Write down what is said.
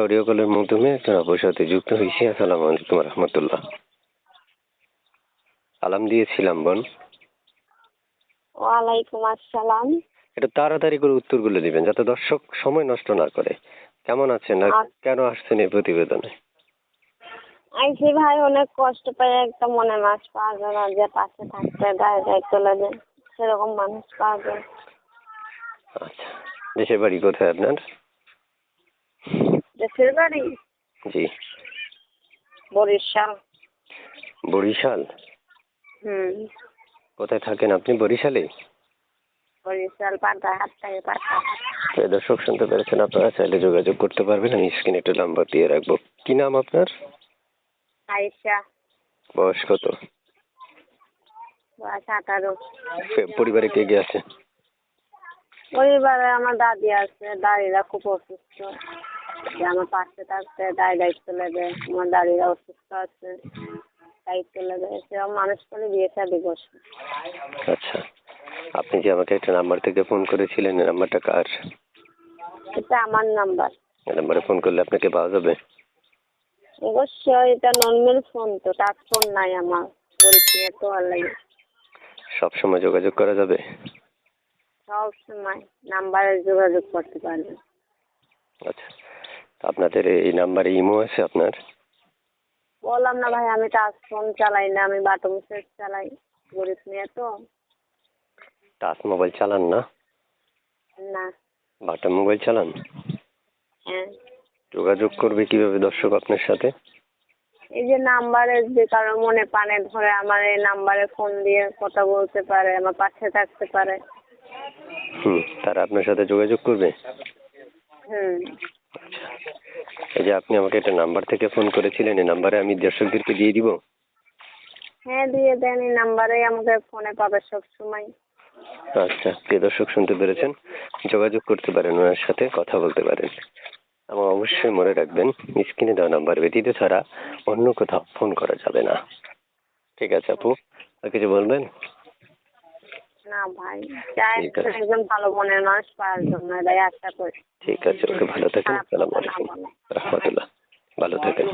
Audio কলের মাধ্যমে একজন আপুর সাথে যুক্ত হয়েছি। আসসালামু আলাইকুম রহমতুল্লাহ। আলাম দিয়েছিলাম বোন। ওয়ালাইকুম আসসালাম। একটু তাড়াতাড়ি করে উত্তরগুলো দিবেন যাতে দর্শক সময় নষ্ট না করে। কেমন আছেন আর। কেন আসছেন এই প্রতিবেদনে? আইসি ভাই অনেক কষ্ট পাই একটা মনে মাছ পাওয়া যায় না যে পাশে থাকতে গায়ে গায়ে চলে যায়। সেরকম মানুষ পাওয়া যায়। আচ্ছা দেশের বাড়ি কোথায় আপনার? দেশের বাড়ি? জি। বরিশাল। বরিশাল? হুম। কোথায় থাকেন আপনি? বরিশালে? বরিশাল পাতা হাত থেকে পাতা দর্শক শুনতে পেরেছেন আপনারা চাইলে যোগাযোগ করতে পারবেন। আমি স্ক্রিনে একটু নাম্বার দিয়ে রাখব। কি নাম আপনার? আইসা বয়স কত? বয়স আঠারো। পরিবারে কে কে আছে? পরিবারে আমার দাদি আছে দাদিরা খুব অসুস্থ। যে আমার পাশে থাকতে দায় দায়িত্ব নেবে আমার দাদিরা অসুস্থ আছে দায়িত্ব নেবে। সেরকম মানুষ করে বিয়ে শাদি বসে আচ্ছা আপনি যে আমাকে একটা নাম্বার থেকে ফোন করেছিলেন এই নাম্বারটা কার? এটা আমার নাম্বার এই নাম্বারে ফোন করলে আপনাকে পাওয়া যাবে? অবশ্যই এটা নর্মাল ফোন তো টাচ ফোন নাই আমার। গরিব নিয়ে তো আর লাগে সব সময় যোগাযোগ করা যাবে? সব সময় নাম্বারে যোগাযোগ করতে পারবেন আচ্ছা আপনাদের এই নাম্বারে ইমো আছে আপনার? বললাম না ভাই আমি টাচ ফোন চালাই না আমি বাটন সেট চালাই। গরিব নিয়ে তো। টাচ মোবাইল চালান না? না। বাটন মোবাইল চালান? হ্যাঁ। যোগাযোগ করবে কীভাবে দর্শক আপনার সাথে? এই যে নাম্বারে যে কারও মনে পানে ধরে আমার এই নাম্বারে ফোন দিয়ে কথা বলতে পারে আমার পাশে থাকতে পারে। হুম তারা আপনার সাথে যোগাযোগ করবে? হুম। যে আপনি আমাকে একটা নাম্বার থেকে ফোন করেছিলেন এই নাম্বারে আমি দর্শকদেরকে দিয়ে দিব। হ্যাঁ দিয়ে দেন এই নাম্বারে আমাকে ফোনে পাবে সব সময় আচ্ছা প্রিয় দর্শক শুনতে পেরেছেন? যোগাযোগ করতে পারেন ওনার সাথে কথা বলতে পারেন। এবং অবশ্যই মনে রাখবেন স্ক্রিনে দেওয়া নাম্বার ব্যতীত ছাড়া অন্য কোথাও ফোন করা যাবে না। ঠিক আছে আপু আর কিছু বলবেন? না ভাই। চাই ঠিক আছে। একজন ভালো মনের মানুষ পাওয়ার জন্য এটাই আশা করি। ঠিক আছে ওকে ভালো থাকেন আসসালামু আলাইকুম। রহমতুল্লাহ। ভালো থাকেন।